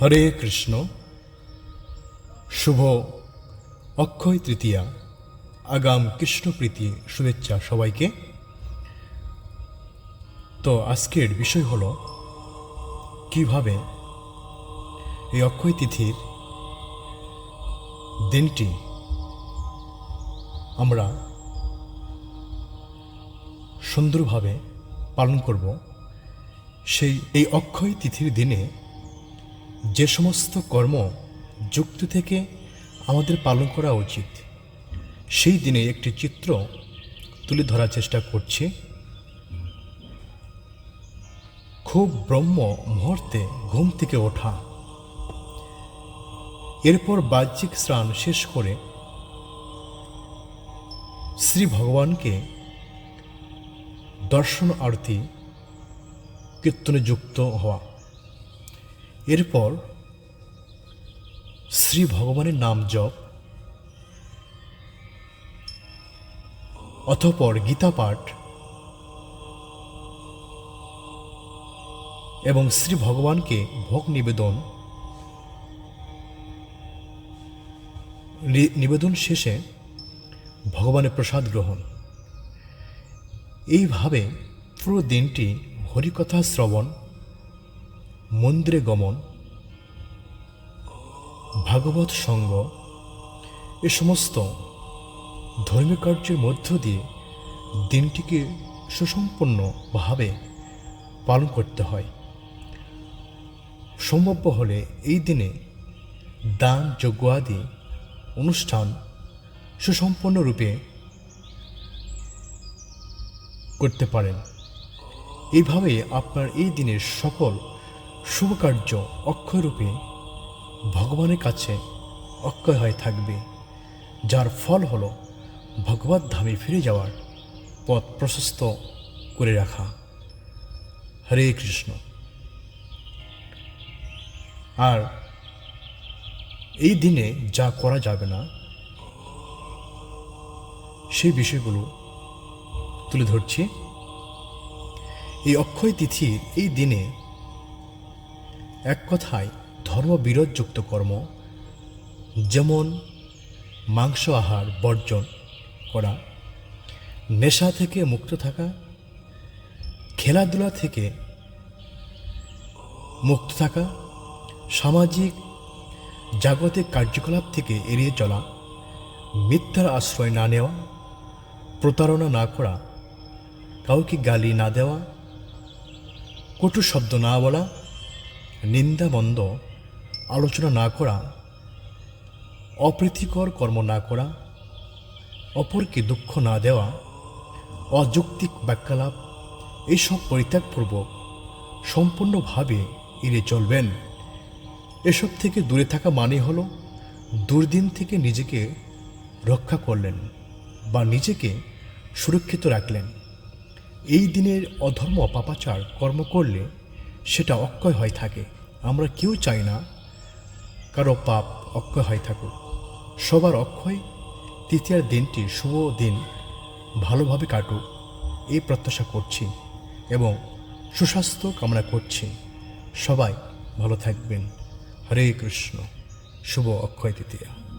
হরে কৃষ্ণ। শুভ অক্ষয় তৃতীয়া। আগাম কৃষ্ণপ্রীতি শুভেচ্ছা সবাইকে। তো আজকের বিষয় হলো, কীভাবে এই অক্ষয় তিথির দিনটি আমরা সুন্দরভাবে পালন করব, সেই এই অক্ষয় তিথির দিনে যে সমস্ত কর্ম যুক্তি থেকে আমাদের পালন করা উচিত, সেই দিনে একটি চিত্র তুলে ধরার চেষ্টা করছি। খুব ব্রহ্ম মুহূর্তে ঘুম থেকে ওঠা। এরপর বাহ্যিক স্নান শেষ করে শ্রী ভগবানকে দর্শন আরতি কীর্তনে যুক্ত হওয়া। এরপর শ্রী ভগবানের নাম জপ, অতঃপর গীতা পাঠ এবং শ্রী ভগবানকে ভোগ নিবেদন। নিবেদন শেষে ভগবানের প্রসাদ গ্রহণ। এইভাবে পুরো দিনটি হরিকথা শ্রবণ মন্দিরে গমন, ভাগবত সঙ্গ, এ সমস্ত ধর্মীয় কার্যের মধ্য দিয়ে দিনটিকে সুসম্পন্নভাবে পালন করতে হয়। সম্ভব হলে এই দিনে দান, যজ্ঞ আদি অনুষ্ঠান সুসম্পন্নরূপে করতে পারেন। এইভাবে আপনার এই দিনের সকল শুভ কার্য অক্ষয়রূপে ভগবানের কাছে অক্ষয় হয়ে থাকবে, যার ফল হল ভগবত ধামে ফিরে যাওয়ার পথ প্রশস্ত করে রাখা। হরে কৃষ্ণ। আর এই দিনে যা করা যাবে না, সেই বিষয়গুলো তুলে ধরছি। এই অক্ষয় তিথির এই দিনে এক কথায় ধর্মবিরোধযুক্ত কর্ম, যেমন মাংস আহার বর্জন করা, নেশা থেকে মুক্ত থাকা, খেলাধুলা থেকে মুক্ত থাকা, সামাজিক, জাগতিক কার্যকলাপ থেকে এড়িয়ে চলা, মিথ্যার আশ্রয় না নেওয়া, প্রতারণা না করা, কাউকে গালি না দেওয়া, কটু শব্দ না বলা নিন্দাবন্ধ আলোচনা না করা, অপ্রীতিকর কর্ম না করা, অপরকে দুঃখ না দেওয়া, অযৌক্তিক বাক্যালাপ এইসব পরিত্যাগপূর্বক সম্পূর্ণভাবে এড়িয়ে চলবেন। এসব থেকে দূরে থাকা মানে হলো দুর্দিন থেকে নিজেকে রক্ষা করলেন বা নিজেকে সুরক্ষিত রাখলেন। এই দিনের অধর্ম পাপাচার কর্ম করলে সেটা অক্ষয় হয়ে থাকে। আমরা কেউ চাই না কারও পাপ অক্ষয় হয়ে থাকুক। সবার অক্ষয় তৃতীয়ার দিনটি শুভ দিন। ভালোভাবে কাটুক। এই প্রত্যাশা করছি এবং সুস্বাস্থ্য কামনা করছি। সবাই ভালো থাকবেন। হরে কৃষ্ণ। শুভ অক্ষয় তৃতীয়া।